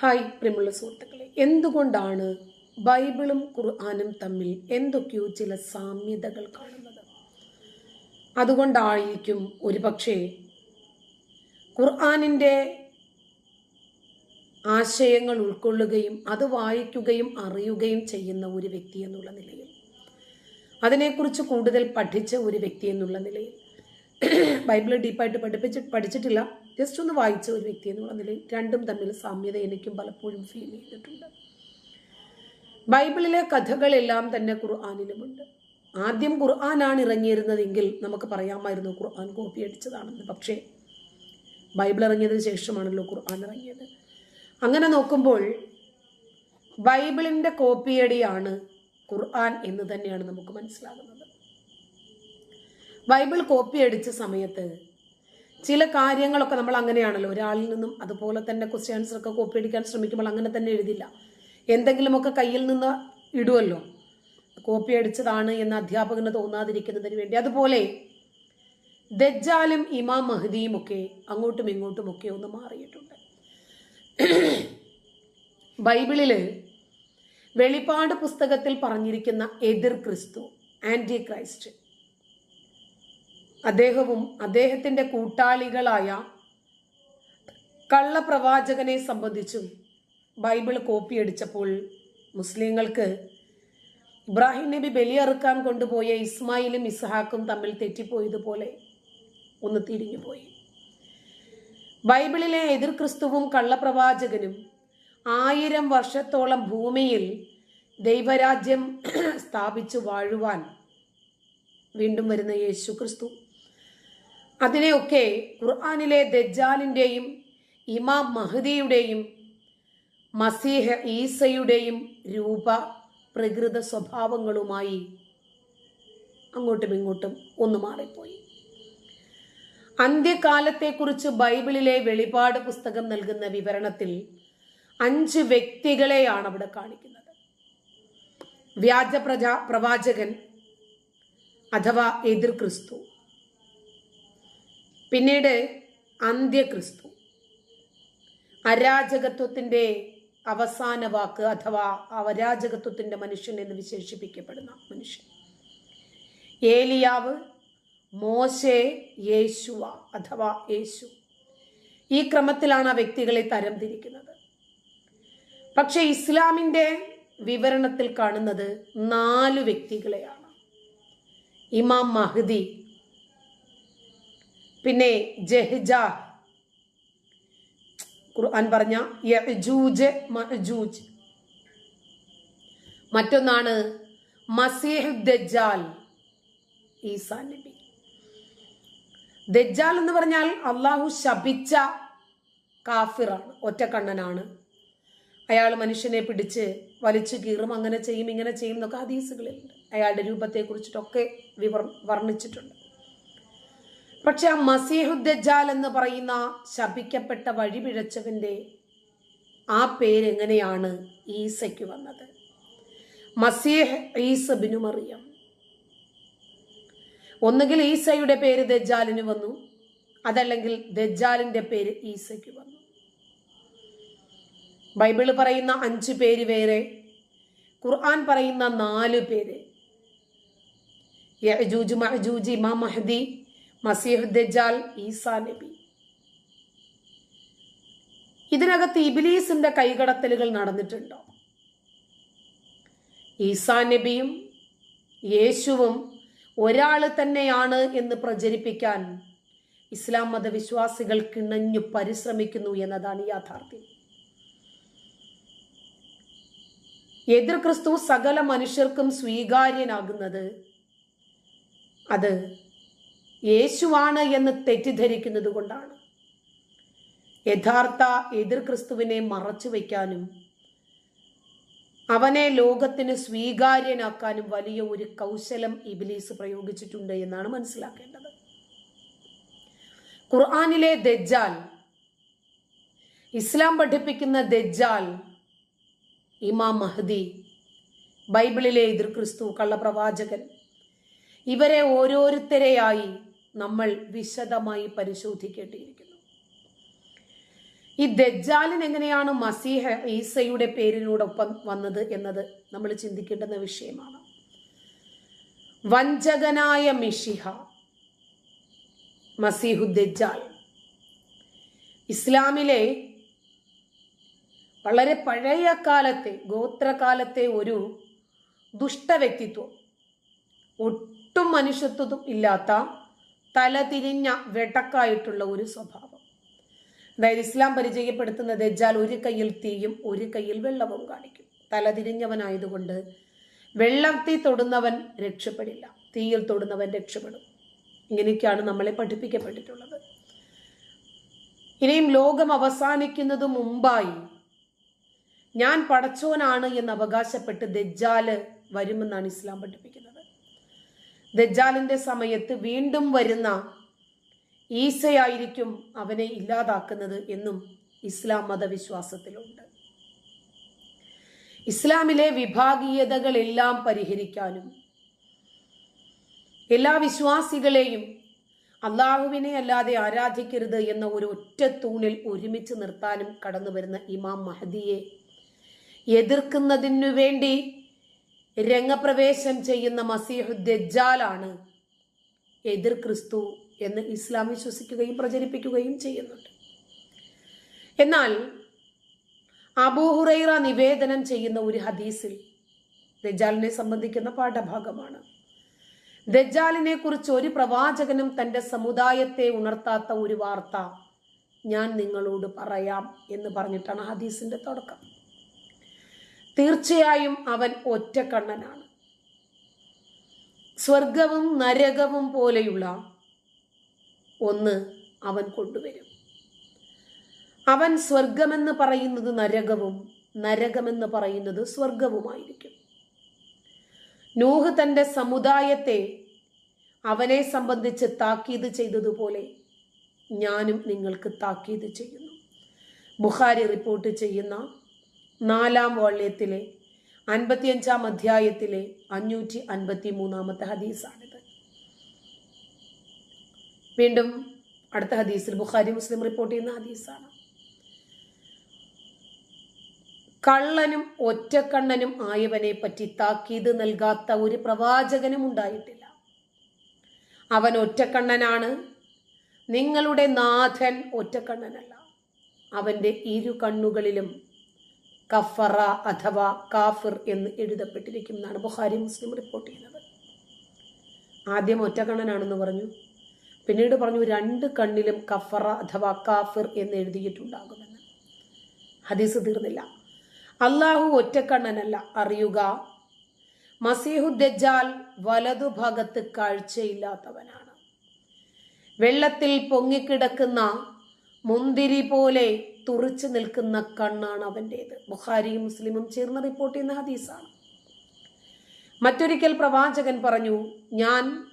Hi പ്രിയമുള്ള സുഹൃത്തുക്കളെ എന്തുകൊണ്ടാണ് ബൈബിളും ഖുർആാനും തമ്മിൽ എന്തൊക്കെയോ ചില സാമ്യതകൾ കാണുന്നത്? അതുകൊണ്ടായിരിക്കും ഒരുപക്ഷെ ഖുർആാനിന്റെ ആശയങ്ങൾ ഉൾക്കൊള്ളുകയും അത് വായിക്കുകയും അറിയുകയും ചെയ്യുന്ന ഒരു വ്യക്തി എന്നുള്ള നിലയിൽ. അതിനെക്കുറിച്ച് കൂടുതൽ പഠിച്ച ഒരു വ്യക്തി എന്നുള്ള നിലയിൽ. ബൈബിൾ ഡീപ്പായിട്ട് പഠിപ്പിച്ച് പഠിച്ചിട്ടില്ല. ജസ്റ്റ് ഒന്ന് വായിച്ച ഒരു വ്യക്തി എന്നുള്ള നിലയിൽ രണ്ടും തമ്മിൽ സാമ്യത എനിക്കും പലപ്പോഴും ഫീൽ ചെയ്തിട്ടുണ്ട്. ബൈബിളിലെ കഥകളെല്ലാം തന്നെ ഖുർആാനിലുമുണ്ട്. ആദ്യം ഖുർആനാണ് ഇറങ്ങിയിരുന്നതെങ്കിൽ നമുക്ക് പറയാമായിരുന്നു ഖുർആൻ കോപ്പി അടിച്ചതാണെന്ന്. പക്ഷേ ബൈബിൾ ഇറങ്ങിയതിന് ശേഷമാണല്ലോ ഖുർആൻ ഇറങ്ങിയത്. അങ്ങനെ നോക്കുമ്പോൾ ബൈബിളിന്റെ കോപ്പിയടിയാണ് ഖുർആൻ എന്ന് തന്നെയാണ് നമുക്ക് മനസ്സിലാകുന്നത്. ബൈബിൾ കോപ്പി അടിച്ച സമയത്ത് ചില കാര്യങ്ങളൊക്കെ നമ്മൾ അങ്ങനെയാണല്ലോ. ഒരാളിൽ നിന്നും അതുപോലെ തന്നെ ക്വസ്റ്റ്യൻ ആൻസറൊക്കെ കോപ്പി അടിക്കാൻ ശ്രമിക്കുമ്പോൾ അങ്ങനെ തന്നെ എഴുതില്ല. എന്തെങ്കിലുമൊക്കെ കയ്യിൽ നിന്ന് ഇടുമല്ലോ കോപ്പി അടിച്ചതാണ് എന്ന് അധ്യാപകന് തോന്നാതിരിക്കുന്നതിന് വേണ്ടി. അതുപോലെ ദജ്ജാലും ഇമാം മഹദിയും ഒക്കെ അങ്ങോട്ടും ഇങ്ങോട്ടും ഒക്കെ ഒന്ന് മാറിയിട്ടുണ്ട്. ബൈബിളിൽ വെളിപ്പാട് പുസ്തകത്തിൽ പറഞ്ഞിരിക്കുന്ന എതിർ ക്രിസ്തു ആന്റി ക്രൈസ്റ്റ് അദ്ദേഹവും അദ്ദേഹത്തിന്റെ കൂട്ടാളികളായ കള്ളപ്രവാചകനെ സംബന്ധിച്ചും ബൈബിൾ കോപ്പി കോപ്പിയടിച്ചപ്പോൾ മുസ്ലിങ്ങൾക്ക് ഇബ്രാഹിം നബി ബലിയറുക്കാൻ കൊണ്ടുപോയ ഇസ്മായിലും ഇസ്ഹാക്കും തമ്മിൽ തെറ്റിപ്പോയതുപോലെ ഒന്ന് തിരിഞ്ഞുപോയി ബൈബിളിലെ എതിർ ക്രിസ്തുവും കള്ളപ്രവാചകനും ആയിരം വർഷത്തോളം ഭൂമിയിൽ ദൈവരാജ്യം സ്ഥാപിച്ചു വാഴുവാൻ വീണ്ടും വരുന്ന യേശു ക്രിസ്തു അതിനെയൊക്കെ ഖുർആാനിലെ ദജ്ജാലിന്റെയും ഇമാം മഹദിയുടെയും മസീഹ ഈസയുടെയും രൂപ പ്രകൃത സ്വഭാവങ്ങളുമായി അങ്ങോട്ടും ഇങ്ങോട്ടും ഒന്ന് മാറിപ്പോയി. അന്ത്യകാലത്തെക്കുറിച്ച് ബൈബിളിലെ വെളിപാട് പുസ്തകം നൽകുന്ന വിവരണത്തിൽ അഞ്ച് വ്യക്തികളെയാണ് അവിടെ കാണിക്കുന്നത്. വ്യാജ പ്രവാചകൻ അഥവാ എതിർ ക്രിസ്തു. പിന്നീട് അന്ത്യക്രിസ്തു. അരാജകത്വത്തിന്റെ അവസാന വാക്ക് അഥവാ അവരാജകത്വത്തിന്റെ മനുഷ്യൻ എന്ന് വിശേഷിപ്പിക്കപ്പെടുന്ന മനുഷ്യൻ. ഏലിയാവ് മോശെ യേശുവ അഥവാ യേശു. ഈ ക്രമത്തിലാണ് ആ വ്യക്തികളെ തരംതിരിക്കുന്നത്. പക്ഷെ ഇസ്ലാമിന്റെ വിവരണത്തിൽ കാണുന്നത് നാല് വ്യക്തികളെയാണ്. ഇമാം മഹദി പിന്നെ ജഹ്ജ. ഖുർആൻ പറഞ്ഞ മറ്റൊന്നാണ് മസീഹ് ദജ്ജാൽ ഈസാ നബി. ദജ്ജാൽ എന്ന് പറഞ്ഞാൽ അള്ളാഹു ശപിച്ച കാഫിറാണ് ഒറ്റക്കണ്ണനാണ്. അയാൾ മനുഷ്യനെ പിടിച്ച് വലിച്ചു കീറും അങ്ങനെ ചെയ്യും ഇങ്ങനെ ചെയ്യും എന്നൊക്കെ ഹദീസുകളിലുണ്ട് അയാളുടെ രൂപത്തെക്കുറിച്ചിട്ടൊക്കെ വിവർ വർണിച്ചിട്ടുണ്ട്. പക്ഷെ ആ മസീഹുദ്ദജാൽ എന്ന് പറയുന്ന ശപിക്കപ്പെട്ട വഴിപിഴച്ചവന്റെ ആ പേരെങ്ങനെയാണ് ഈസയ്ക്ക് വന്നത്? മസീഹ് ഈസ ബിനു മറിയം. ഒന്നുകിൽ ഈസയുടെ പേര് ദജ്ജാലിന് വന്നു അതല്ലെങ്കിൽ ദജ്ജാലിന്റെ പേര് ഈസയ്ക്ക് വന്നു. ബൈബിൾ പറയുന്ന അഞ്ച് പേര് വേറെ ഖുർആൻ പറയുന്ന നാല് പേര്. യജൂജ് മഹജൂജ് ഇമാം മഹദി മസീഹ് ഈസാ നബി. ഇതിനകത്ത് ഇബിലീസിന്റെ കൈകടത്തലുകൾ നടന്നിട്ടുണ്ടോ? ഈസാ നബിയും യേശുവും ഒരാൾ തന്നെയാണ് എന്ന് പ്രചരിപ്പിക്കാൻ ഇസ്ലാം മതവിശ്വാസികൾ കിണഞ്ഞു പരിശ്രമിക്കുന്നു എന്നതാണ് യാഥാർത്ഥ്യം. എതിർ ക്രിസ്തു സകല മനുഷ്യർക്കും സ്വീകാര്യനാകുന്നത് അത് യേശുവാണ് എന്ന് തെറ്റിദ്ധരിക്കുന്നത് കൊണ്ടാണ്. യഥാർത്ഥ എതിർ ക്രിസ്തുവിനെ മറച്ചു വയ്ക്കാനും അവനെ ലോകത്തിന് സ്വീകാര്യനാക്കാനും വലിയ ഒരു കൗശലം ഇബിലീസ് പ്രയോഗിച്ചിട്ടുണ്ട് എന്നാണ് മനസ്സിലാക്കേണ്ടത്. ഖുർആാനിലെ ദജ്ജാൽ ഇസ്ലാം പഠിപ്പിക്കുന്ന ദജ്ജാൽ ഇമാം മഹദി ബൈബിളിലെ എതിർ ക്രിസ്തു കള്ളപ്രവാചകൻ ഇവരെ ഓരോരുത്തരെയായി നമ്മൾ വിശദമായി പരിശോധിക്കേണ്ടിയിരിക്കുന്നു. ഈ ദജ്ജാലിൻ എങ്ങനെയാണ് മസീഹ ഈസയുടെ പേരിനോടൊപ്പം വന്നത് എന്നത് നമ്മൾ ചിന്തിക്കേണ്ടുന്ന വിഷയമാണ്. വഞ്ചകനായ മിഷിഹ മസീഹു ദജ്ജാൽ ഇസ്ലാമിലെ വളരെ പഴയ കാലത്തെ ഗോത്രകാലത്തെ ഒരു ദുഷ്ടവ്യക്തിത്വം ഒട്ടും മനുഷ്യത്വം ഇല്ലാത്ത തലതിരിഞ്ഞ വെടക്കായിട്ടുള്ള ഒരു സ്വഭാവം. അതായത് ഇസ്ലാം പരിചയപ്പെടുത്തുന്ന ദജ്ജാൽ ഒരു കയ്യിൽ തീയും ഒരു കയ്യിൽ വെള്ളവും കാണിക്കും. തലതിരിഞ്ഞവനായതുകൊണ്ട് വെള്ളത്തിൽ തൊടുന്നവൻ രക്ഷപ്പെടില്ല. തീയിൽ തൊടുന്നവൻ രക്ഷപ്പെടും. ഇങ്ങനെയൊക്കെയാണ് നമ്മളെ പഠിപ്പിക്കപ്പെട്ടിട്ടുള്ളത്. ഇനിയും ലോകം അവസാനിക്കുന്നത് മുമ്പായി ഞാൻ പടച്ചോനാണ് എന്ന് അവകാശപ്പെട്ട് ദജ്ജാൽ വരുമെന്നാണ് ഇസ്ലാം പഠിപ്പിക്കുന്നത്. ദജ്ജാലിന്റെ സമയത്ത് വീണ്ടും വരുന്ന ഈസയായിരിക്കും അവനെ ഇല്ലാതാക്കുന്നത് എന്നും ഇസ്ലാം മതവിശ്വാസത്തിലുണ്ട്. ഇസ്ലാമിലെ വിഭാഗീയതകളെല്ലാം പരിഹരിക്കാനും എല്ലാ വിശ്വാസികളെയും അള്ളാഹുവിനെ അല്ലാതെ ആരാധിക്കരുത് എന്ന ഒരു ഒറ്റ തൂണിൽ ഒരുമിച്ച് നിർത്താനും കടന്നു വരുന്ന ഇമാം മഹദിയെ എതിർക്കുന്നതിനു വേണ്ടി രംഗപ്രവേശം ചെയ്യുന്ന മസീഹു ദജ്ജാലാണ് എതിർ ക്രിസ്തു എന്ന് ഇസ്ലാം വിശ്വസിക്കുകയും പ്രചരിപ്പിക്കുകയും ചെയ്യുന്നുണ്ട്. എന്നാൽ അബൂഹുറൈറ നിവേദനം ചെയ്യുന്ന ഒരു ഹദീസിൽ ദജാലിനെ സംബന്ധിക്കുന്ന പാഠഭാഗമാണ്. ദജാലിനെ കുറിച്ച് ഒരു പ്രവാചകനും തന്റെ സമുദായത്തെ ഉണർത്താത്ത ഒരു വാർത്ത ഞാൻ നിങ്ങളോട് പറയാം എന്ന് പറഞ്ഞിട്ടാണ് ഹദീസിന്റെ തുടക്കം. തീർച്ചയായും അവൻ ഒറ്റക്കണ്ണനാണ്. സ്വർഗവും നരകവും പോലെയുള്ള ഒന്ന് അവൻ കൊണ്ടുവരും. അവൻ സ്വർഗമെന്ന് പറയുന്നത് നരകവും നരകമെന്ന് പറയുന്നത് സ്വർഗവുമായിരിക്കും നൂഹ് തന്റെ സമുദായത്തെ അവനെ സംബന്ധിച്ച് താക്കീത് ചെയ്തതുപോലെ ഞാനും നിങ്ങൾക്ക് താക്കീത് ചെയ്യുന്നു. ബുഖാരി റിപ്പോർട്ട് ചെയ്യുന്ന നാലാം വാള്യത്തിലെ അൻപത്തിയഞ്ചാം അധ്യായത്തിലെ അഞ്ഞൂറ്റി അൻപത്തി മൂന്നാമത്തെ ഹദീസാണിത്. വീണ്ടും അടുത്ത ഹദീസിൽ ബുഖാരി മുസ്ലിം റിപ്പോർട്ട് ചെയ്യുന്ന ഹദീസാണ്. കള്ളനും ഒറ്റക്കണ്ണനും ആയവനെ പറ്റി താക്കീത് നൽകാത്ത ഒരു പ്രവാചകനും ഉണ്ടായിട്ടില്ല. അവൻ ഒറ്റക്കണ്ണനാണ്. നിങ്ങളുടെ നാഥൻ ഒറ്റക്കണ്ണനല്ല. അവന്റെ ഇരു കണ്ണുകളിലും കഫറ അഥവാ കാഫിർ എന്ന് എഴുതപ്പെട്ടിരിക്കും എന്നാണ് ബുഖാരി മുസ്ലിം റിപ്പോർട്ട് ചെയ്യുന്നത്. ആദ്യം ഒറ്റക്കണ്ണനാണെന്ന് പറഞ്ഞു. പിന്നീട് പറഞ്ഞു രണ്ട് കണ്ണിലും കഫറ അഥവാ കാഫിർ എന്ന് എഴുതിയിട്ടുണ്ടാകുമെന്ന്. ഹദീസ് തീർന്നില്ല. അള്ളാഹു ഒറ്റക്കണ്ണനല്ല അറിയുക. മസീഹുദ്ദജാൽ വലതുഭാഗത്ത് കാഴ്ചയില്ലാത്തവനാണ്. വെള്ളത്തിൽ പൊങ്ങിക്കിടക്കുന്ന മുന്തിരി പോലെ തുറച്ചു നിൽക്കുന്ന കണ്ണാണ് അവന്റേത് ബുഖാരിയും മുസ്ലിമും ചേർന്ന് റിപ്പോർട്ട് ചെയ്യുന്ന ഹദീസാണ്. മറ്റൊരിക്കൽ പ്രവാചകൻ പറഞ്ഞു ഞാൻ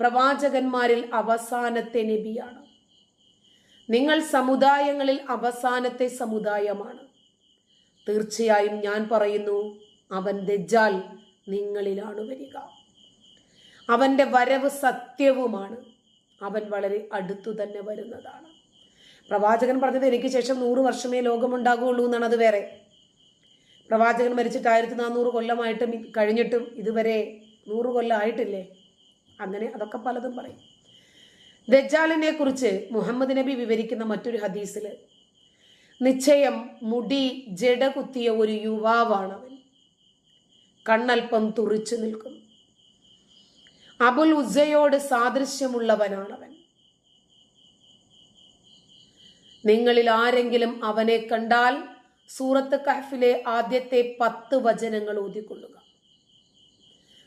പ്രവാചകന്മാരിൽ അവസാനത്തെ നബിയാണ്. നിങ്ങൾ സമുദായങ്ങളിൽ അവസാനത്തെ സമുദായമാണ്. തീർച്ചയായും ഞാൻ പറയുന്നു അവൻ ദജ്ജാൽ നിങ്ങളിലാണ് വരിക. അവന്റെ വരവ് സത്യവുമാണ്. അവൻ വളരെ അടുത്തു തന്നെ വരുന്നതാണ്. പ്രവാചകൻ പറഞ്ഞത് എനിക്ക് ശേഷം നൂറ് വർഷമേ ലോകമുണ്ടാകുള്ളൂ എന്നാണ് അത് വേറെ. പ്രവാചകൻ മരിച്ചിട്ട് ആയിരത്തി നാനൂറ് കൊല്ലമായിട്ടും കഴിഞ്ഞിട്ടും ഇതുവരെ നൂറ് കൊല്ലമായിട്ടില്ലേ അങ്ങനെ അതൊക്കെ പലതും പറയും. ദജാലിനെ കുറിച്ച് മുഹമ്മദ് നബി വിവരിക്കുന്ന മറ്റൊരു ഹദീസിൽ നിശ്ചയം മുടി ജഡ കുത്തിയ ഒരു യുവാവാണ് അവൻ. കണ്ണൽപ്പം തുറിച്ചു നിൽക്കും അബുൽ ഉസയോട് സാദൃശ്യമുള്ളവനാണവൻ. നിങ്ങളിൽ ആരെങ്കിലും അവനെ കണ്ടാൽ സൂറത്ത് കഹഫിലെ ആദ്യത്തെ പത്ത് വചനങ്ങൾ ഊതിക്കൊള്ളുക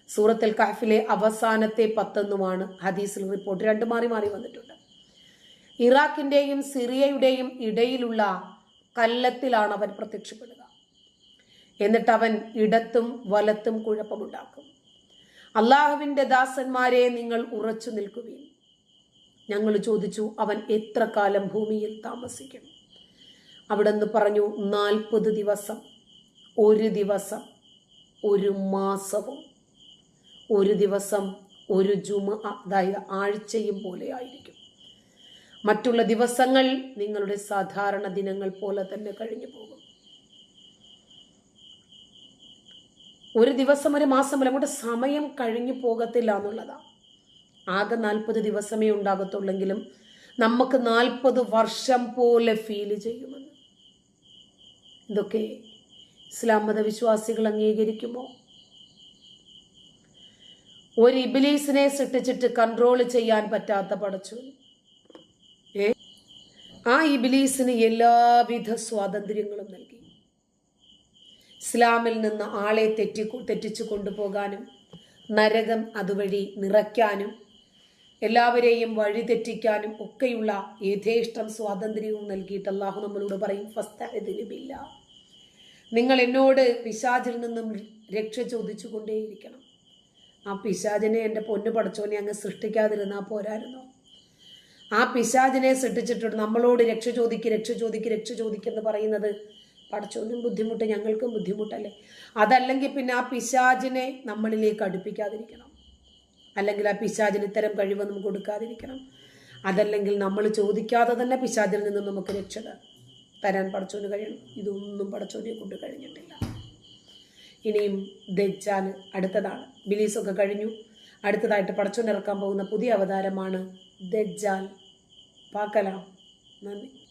സൂറത്തുൽ കഹഫിലെ അവസാനത്തെ പത്തെന്നുമാണ് ഹദീസിൽ റിപ്പോർട്ട് രണ്ട് മാറി മാറി വന്നിട്ടുണ്ട്. ഇറാഖിന്റെയും സിറിയയുടെയും ഇടയിലുള്ള കല്ലത്തിലാണ് അവൻ പ്രത്യക്ഷപ്പെടുക. എന്നിട്ട് അവൻ ഇടത്തും വലത്തും കുഴപ്പമുണ്ടാക്കും. അള്ളാഹുവിന്റെ ദാസന്മാരെ നിങ്ങൾ ഉറച്ചു നിൽക്കുകയും ഞങ്ങൾ ചോദിച്ചു അവൻ എത്ര കാലം ഭൂമിയിൽ താമസിക്കും? അവിടെ നിന്ന് പറഞ്ഞു നാൽപ്പത് ദിവസം ഒരു ദിവസം ഒരു മാസവും ഒരു ദിവസം ഒരു ജുമ അതായത് ആഴ്ചയും പോലെ ആയിരിക്കും. മറ്റുള്ള ദിവസങ്ങൾ നിങ്ങളുടെ സാധാരണ ദിനങ്ങൾ പോലെ തന്നെ കഴിഞ്ഞു പോകും. ഒരു ദിവസം ഒരു മാസം വരെ അങ്ങോട്ട് സമയം കഴിഞ്ഞു പോകത്തില്ല എന്നുള്ളതാണ് ആകെ നാൽപ്പത് ദിവസമേ ഉണ്ടാകത്തുള്ളെങ്കിലും നമുക്ക് നാൽപ്പത് വർഷം പോലെ ഫീൽ ചെയ്യുമെന്ന്. ഇതൊക്കെ ഇസ്ലാം മതവിശ്വാസികൾ അംഗീകരിക്കുമോ? ഒരു ഇബിലീസിനെ സൃഷ്ടിച്ചിട്ട് കൺട്രോൾ ചെയ്യാൻ പറ്റാത്ത പടച്ചു. ഏ? ആ ഇബിലീസിന് എല്ലാവിധ സ്വാതന്ത്ര്യങ്ങളും നൽകി. ഇസ്ലാമിൽ നിന്ന് ആളെ തെറ്റി തെറ്റിച്ചു കൊണ്ടുപോകാനും നരകം അതുവഴി നിറയ്ക്കാനും എല്ലാവരെയും വഴിതെറ്റിക്കാനും ഒക്കെയുള്ള യഥേഷ്ടം സ്വാതന്ത്ര്യവും നൽകിയിട്ട് അള്ളാഹു നമ്മളോട് പറയും ഫസ്തഇദ്നിബില്ല നിങ്ങൾ എന്നോട് പിശാചിൽ നിന്നും രക്ഷ ചോദിച്ചു കൊണ്ടേയിരിക്കണം ആ പിശാചിനെ എന്റെ പൊന്ന് പടച്ചോനെ അങ്ങ് സൃഷ്ടിക്കാതിരുന്നാൽ പോരായിരുന്നോ? ആ പിശാചിനെ സൃഷ്ടിച്ചിട്ടുണ്ട് നമ്മളോട് രക്ഷ ചോദിക്ക് രക്ഷ ചോദിക്ക് രക്ഷ ചോദിക്കെന്ന് പറയുന്നത് പടച്ചോനും ബുദ്ധിമുട്ട് ഞങ്ങൾക്കും ബുദ്ധിമുട്ടല്ലേ? അതല്ലെങ്കിൽ പിന്നെ ആ പിശാചിനെ നമ്മളിലേക്ക് അടുപ്പിക്കാതിരിക്കണം. അല്ലെങ്കിൽ ആ പിശാചിന് ഇത്തരം കഴിവ് നമുക്ക് കൊടുക്കാതിരിക്കണം. അതല്ലെങ്കിൽ നമ്മൾ ചോദിക്കാതെ തന്നെ പിശാചിൽ നിന്നും നമുക്ക് രക്ഷ തരാൻ പടച്ചോന് കഴിയണം. ഇതൊന്നും പടച്ചോനെ കൊണ്ട് കഴിഞ്ഞിട്ടില്ല. ഇനിയും ദജ്ജാൽ അടുത്തതാണ്. ബിലീസൊക്കെ കഴിഞ്ഞു. അടുത്തതായിട്ട് പടച്ചോൻ പോകുന്ന പുതിയ അവതാരമാണ് ദജ്ജാൽ. പാക്കലാം. നന്ദി.